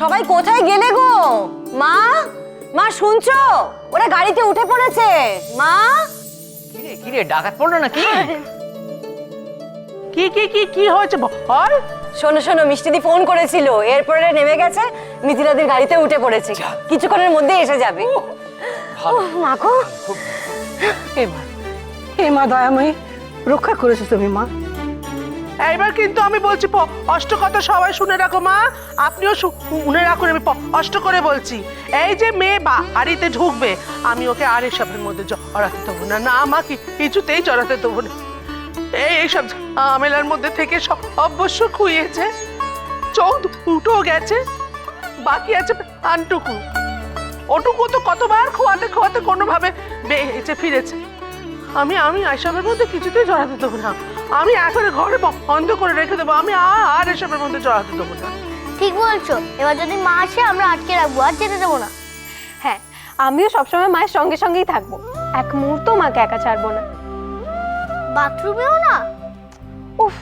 সবাই কোথায় গেলে গো? মা? মা শুনছো? ওরা গাড়িতে উঠে পড়েছে। মা? কিরে কিরে ডাকাত পড়ল নাকি? কি কি কি কি হয়েছে? বল শোনো শোনো মিষ্টিদি ফোন করেছিল। এরপরে নেমে গেছে মিথিলাদির গাড়িতে উঠে পড়েছে। কিছুক্ষণের মধ্যে এসে যাবে। ভালো। ওহ, মা গো। হে মা হে মা দয়াময়ী রক্ষা করেছ তুমি মা। এইবার কিন্তু আমি বলছি অষ্ট কথা সবাই শুনে রাখো মা। আপনিও শুনে রাখুন আমি অষ্ট করে বলছি। এই যে মেয়ে বা বাড়িতে ঢুকবে, আমি ওকে আর এসবের মধ্যে জড়াতে দেবো না। না, মা কিছুতেই জড়াতে দেবো না। এই এইসব ঝামেলার মধ্যে থেকে সব অবশ্য খুইয়েছে। চোখ দুটো গেছে, বাকি আছে আনটুকু। ওটুকু তো কতবার খোয়াতে খোয়াতে কোনোভাবে বেঁচে ফিরেছে। আমি আমি এসবের মধ্যে কিছুতেই জড়াতে দেবো না। আমি এখন ঘরে বন্ধ করে রেখে দেবো। আমি আর এসবের মধ্যে জড়াতে দেবো না। ঠিক বলছো। এবার যদি মা আসে আমরা আটকে রাখব আর যেতে দেবো না। হ্যাঁ আমিও সবসময় মায়ের সঙ্গে সঙ্গেই থাকব। এক মুহূর্ত মাকে একা ছাড়বো না। বাথরুমেও না? উফ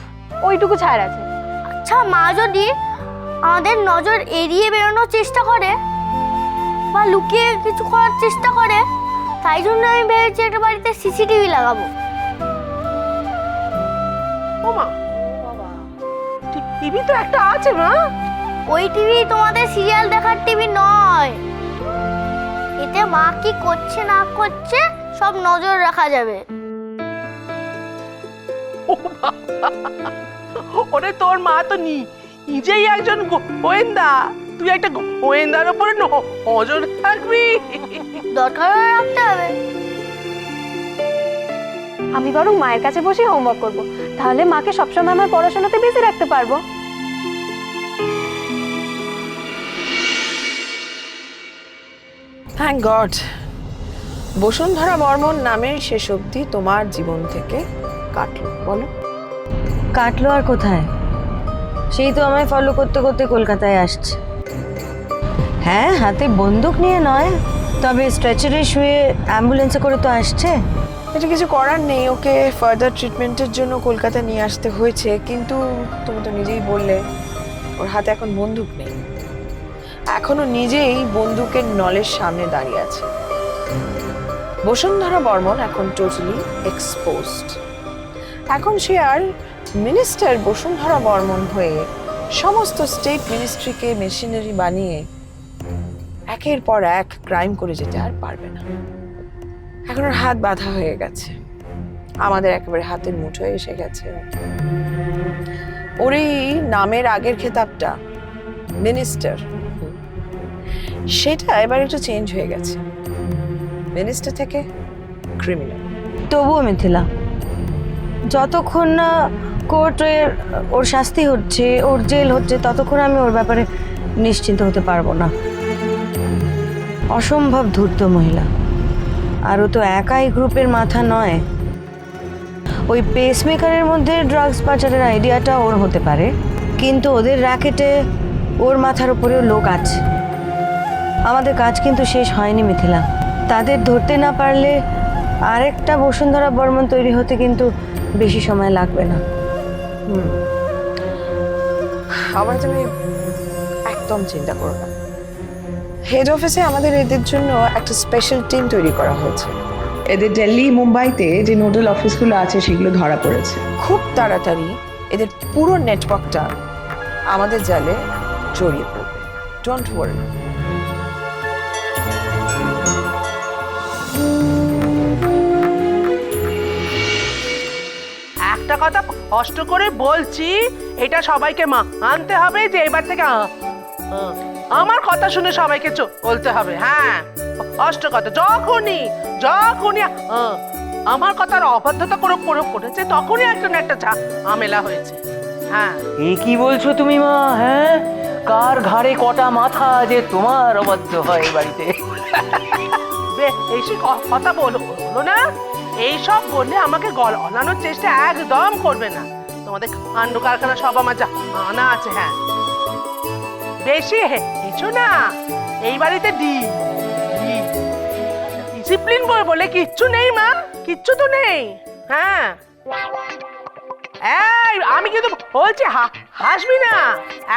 ওইটুকু ছাড় আছে। আচ্ছা মা যদি আমাদের নজর এড়িয়ে বেরোনোর চেষ্টা করে বা লুকিয়ে কিছু করার চেষ্টা করে তাই জন্য আমি ভেবেছি একটা বাড়িতে সিসিটিভি লাগাবো। ও মা টিভি তো একটা আছে মা। ওই টিভি তোমাদের সিরিয়াল দেখার টিভি নয়। এতে মা কি করছে না করছে সব নজর রাখা যাবে। ওরে তোর মা তো নি নিজেই একজন গো- গোয়েন্দা। তুই একটা গোয়েন্দার উপরে ন- নজর রাখবি। দরকার রাখতে হবে। আমি বরং মায়ের কাছে বসে হোমওয়ার্ক করব। তাহলে মাকে সবসময় আমার পড়াশোনাতে বিজি রাখতে পারব। থ্যাংক গড বসুন্ধরা বর্মন নামের শেষ অবধি তোমার জীবন থেকে কাটলো বলো। কাটলো আর কোথায়? সেই তো আমায় ফলো করতে করতে কলকাতায় আসছে। হ্যাঁ হাতে বন্দুক নিয়ে নয় তবে স্ট্রেচারে শুয়ে অ্যাম্বুলেন্সে করে তো আসছে। এটা কিছু করার নেই, ওকে ফার্দার ট্রিটমেন্টের জন্য কলকাতা নিয়ে আসতে হয়েছে, কিন্তু তুমি তো নিজেই বললে, ওর হাতে এখন বন্দুক নেই। এখনও নিজেই বন্দুকের নলের সামনে দাঁড়িয়ে আছে। বসুন্ধরা বর্মন এখন টোটালি এক্সপোজড এখন সে আর মিনিস্টার বসুন্ধরা বর্মন হয়ে সমস্ত স্টেট মিনিস্ট্রিকে মেশিনারি বানিয়ে একের পর এক ক্রাইম করে যেতে আর পারবে না। এখন ওর হাত বাঁধা হয়ে গেছে। আমাদের একেবারে হাতের মুঠোয় এসে গেছে। ওর এই নামের আগের খেতাবটা মিনিস্টার সেটা এবার একটু চেঞ্জ হয়ে গেছে। মিনিস্টার থেকে ক্রিমিনাল তবুও মিথিলা, যতক্ষণ না কোর্টের ওর শাস্তি হচ্ছে, ওর জেল হচ্ছে, ততক্ষণ আমি ওর ব্যাপারে নিশ্চিন্ত হতে পারব না। অসম্ভব ধূর্ত মহিলা। আর ও তো একাই গ্রুপের মাথা নয়। ওই পেসমেকারের মধ্যে ড্রাগস পাচারের আইডিয়াটা ওর হতে পারে, কিন্তু ওদের র্যাকেটে ওর মাথার উপরেও লোক আছে। আমাদের কাজ কিন্তু শেষ হয়নি, মিথিলা। তাদের ধরতে না পারলে আরেকটা বসুন্ধরা বর্মন তৈরি হতে কিন্তু বেশি সময় লাগবে না। আমার তুমি একদম চিন্তা করো না। হেড অফিসে আমাদের এদের জন্য একটা স্পেশাল টিম তৈরি করা হয়েছে। এদের দিল্লি মুম্বাইতে যে নোডাল অফিসগুলো আছে সেগুলো ধরা পড়েছে। খুব তাড়াতাড়ি এদের পুরো নেটওয়ার্কটা আমাদের জালে জড়িয়ে পড়বে। ডোন্ট ওয়ারি একটা কথা কষ্ট করে বলছি এটা সবাইকে মা আনতে হবে যে এবার থেকে আমার কথা শুনে সবাইকে চলতে হবে হ্যাঁ। অষ্ট কথা যখনই যখনই আমার কথার অবাধ্যতা করে করে করেছে তখনই একটা না একটা ঝামেলা হয়েছে হ্যাঁ। এ কি বলছো তুমি মা হ্যাঁ? কার ঘাড়ে কটা মাথা যে তোমার অবাধ্য হয় বাড়িতে? এইসব কথা বলো বলো না। এইসব বললে আমাকে গলানোর চেষ্টা একদম করবে না। তোমাদের কাণ্ড কারখানা সব আমার জানা আছে হ্যাঁ। বেশি কিছু না। এই বাড়িতে ডি ডিসিপ্লিন বই বলে কিচ্ছু নেই, মা। কিচ্ছু তো নেই। হ্যাঁ। এই, আমি কিন্তু বলছি হাসবি না।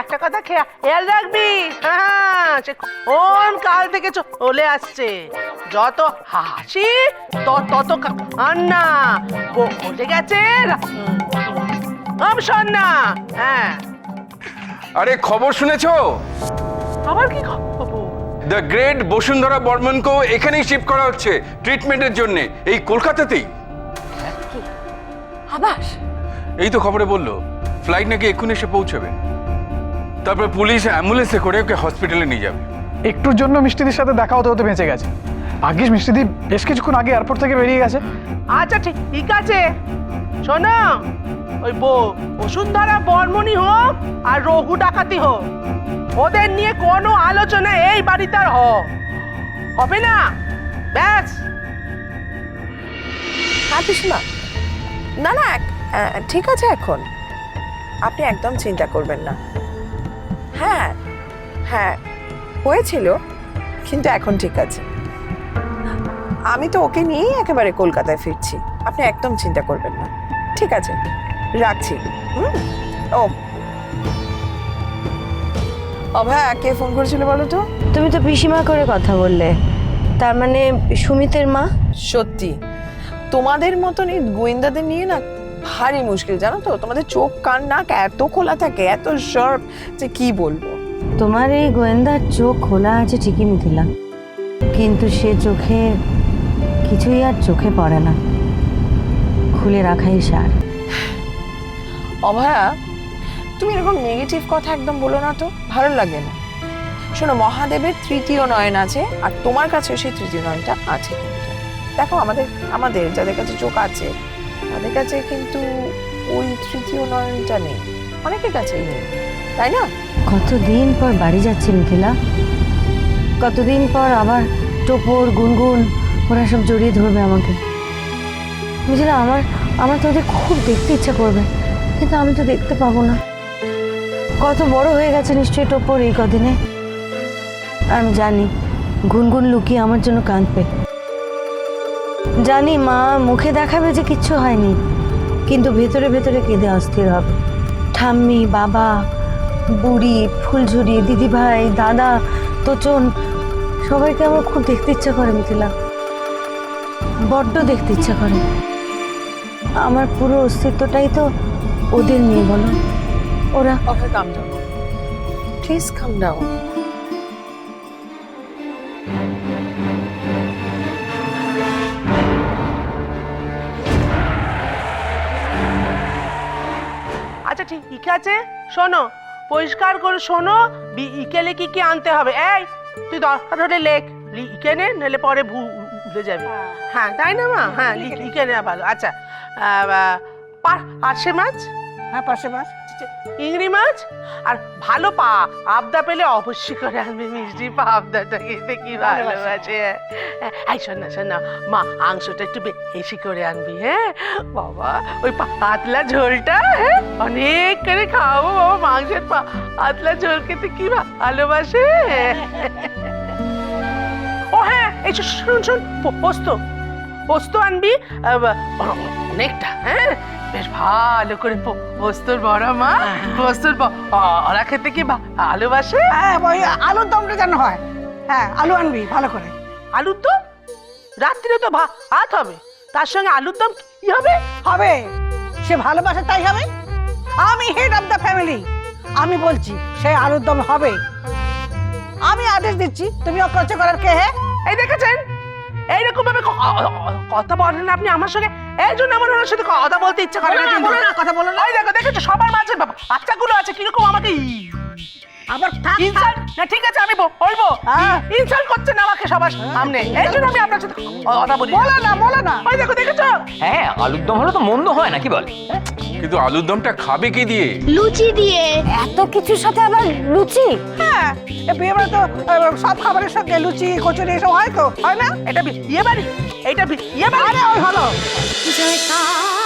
একটা কথা খেয়া, খেয়াল রাখবি। হ্যাঁ সে কোন কাল থেকে চলে আসছে। যত হাসি, তত কান্না। বলে গেছে শোন না। হ্যাঁ। আরে খবর শুনেছো? আবার কি খবর? দ্য গ্রেট বসুন্ধরা বর্মনকেও এখানেই শিফট করা হচ্ছে ট্রিটমেন্টের জন্য। এই কলকাতাতেই। আবাস এই তো খবরে বলল ফ্লাইট নাকি এক্ষুনি এসে পৌঁছবে। তারপর পুলিশ অ্যাম্বুলেন্সে করে ওকে হসপিটালে নিয়ে যাবে। একটুর জন্য মিষ্টিদির সাথে দেখা হতে হতে বেঁচে গেছে। ভাগ্যিস মিষ্টিদি বেশ কিছুক্ষণ আগে এয়ারপোর্ট থেকে বেরিয়ে গেছে। আচ্ছা ঠিক ঠিক আছে। শোনো ওই বো- বসুন্ধরা বর্মনি হোক আর রঘু ডাকাতি হোক ওদের নিয়ে কোনো আলোচনা এই বাড়িতে আর হ- হবে না? ব্যাস। পিসমা না। না আহ, ঠিক আছে এখন। আপনি একদম চিন্তা করবেন না। হ্যাঁ হ্যাঁ হয়েছিল কিন্তু এখন ঠিক আছে। আমি তো ওকে নিয়েই একেবারে কলকাতায় ফিরছি। আপনি একদম চিন্তা করবেন না। ঠিক আছে। রাখছি। হুম? ও। অভয়া কে ফোন করেছিল বলো তো? তুমি তো পিসিমা করে কথা বললে। তার মানে সুমিতের মা? সত্যি। তোমাদের মতন এই গোয়েন্দাদের নিয়ে না ভারী মুশকিল জানো তো? তোমাদের চোখ কান নাক এত খোলা থাকে এত শার্প যে কি বলব? তোমার এই গোয়েন্দার চোখ খোলা আছে ঠিকই মিথিলা। কিন্তু সে চোখে কিছুই আর চোখে পড়ে না। খুলে রাখাই সার। অভয়া তুমি এরকম নেগেটিভ কথা একদম বলো না তো, ভালো লাগে না। শোনো, মহাদেবের তৃতীয় নয়ন আছে, আর তোমার কাছেও সেই তৃতীয় নয়নটা আছে কিন্তু। দেখো, আমাদের আমাদের, যাদের কাছে চোখ আছে, তাদের কাছে কিন্তু ওই তৃতীয় নয়নটা নেই। অনেকের কাছেই নেই, তাই না? কতদিন পর বাড়ি যাচ্ছি মিথিলা? কতদিন পর আবার টোপর, গুনগুন, ওরা সব জড়িয়ে ধরবে আমাকে। মিথিলা, আমার আমার তোদের খুব দেখতে ইচ্ছা করবে। কিন্তু আমি তো দেখতে পাবো না। কত বড় হয়ে গেছে নিশ্চয়ই টোপর এই কদিনে। আমি জানি, গুনগুন লুকিয়ে আমার জন্য কাঁদবে। জানি মা মুখে দেখাবে যে কিচ্ছু হয়নি, কিন্তু ভেতরে ভেতরে কেঁদে অস্থির হবে। ঠাম্মি, বাবা, বুড়ি, ফুলঝুরি, দিদিভাই, দাদা, তোচন, সবাইকে আমার খুব দেখতে ইচ্ছা করে মিথিলা। বড্ড দেখতে ইচ্ছা করে। আমার পুরো অস্তিত্বটাই তো ওদের নিয়ে বলো। ওরা Abhay come down please come down আচ্ছা ঠিক আছে? শোনো পরিষ্কার করে শোনো বিকেলে কি কি আনতে হবে? এই তুই দরকার হলে লেখ। লিখে নে নাহলে পরে ভু- ভুলে যাবি। হ্যাঁ। তাই না মা? হ্যাঁ লিখ- লিখে নে ভালো আচ্ছা পার্শে মাছ? হ্যাঁ পাশে পাশ চিংড়ি মাছ? আর ভালো পা আবদা পেলে অবশ্যই করে আনবি মিষ্টি পা আবদাটা খেতে কি ভালোবাসে। এই শোন না শোন না। মা মাংসটা একটু বেশি করে আনবি হ্যাঁ? বাবা ওই পাতলা ঝোলটা হ্যাঁ? অনেক করে খাওয়াবো বাবা মাংসের পা পাতলা ঝোল খেতে কি ভালোবাসে? ও হ্যাঁ এই শুন শুন পোস্ত। পোস্ত আনবি অনেকটা হ্যাঁ? বেশ ভালো করে পোস্তর বড়া মা পোস্তর ব- ওরা খেতে কি ভালোবাসে হ্যাঁ ওই আলুর দমটা যেন হয়। হ্যাঁ আলু আনবি ভালো করে। আলুর দম? রাত্রিরে তো ভাত হবে। তার সঙ্গে আলুর দম কি হবে? হবে। সে ভালোবাসে তাই হবে? আমি হেড অফ দ্য ফ্যামিলি আমি বলছি সে আলুর দম হবে। আমি আদেশ দিচ্ছি তুমি অকর্চ করার কে হে? এই দেখেছেন? এইরকম ভাবে কথা বলেন আপনি আমার সঙ্গে এই জন্য আমার ওনার সাথে কথা বলতে ইচ্ছা করে না কথা বলো না। ওই দেখো দেখেছ সবার মাঝে বাচ্চাগুলো আছে কীরকম আমাকে আবার থাক ইনসাল্ট? না ঠিক আছে আমি ব- বলব হ্যাঁ। ইনসাল্ট করছেন আমাকে সবার সামনে। এই জন্য আমি আপনার সাথে কথা বলি বলো না। বলো না ওই দেখো দেখেছ? হ্যাঁ আলুর দম হলে তো মন্দ হয় না কি বল? কিন্তু আলুর দমটা খাবে কি দিয়ে? লুচি দিয়ে। এত কিছুর সাথে আবার লুচি? হ্যাঁ এ বিয়ে বাড়ি তো আহ, সব খাবারের সঙ্গে লুচি কচুরি এসব হয় তো হয় না? এটা বি- বিয়ে বাড়ি? এইটা বি- বিয়ে বাড়ি? আরে ওই হলো জয় কালী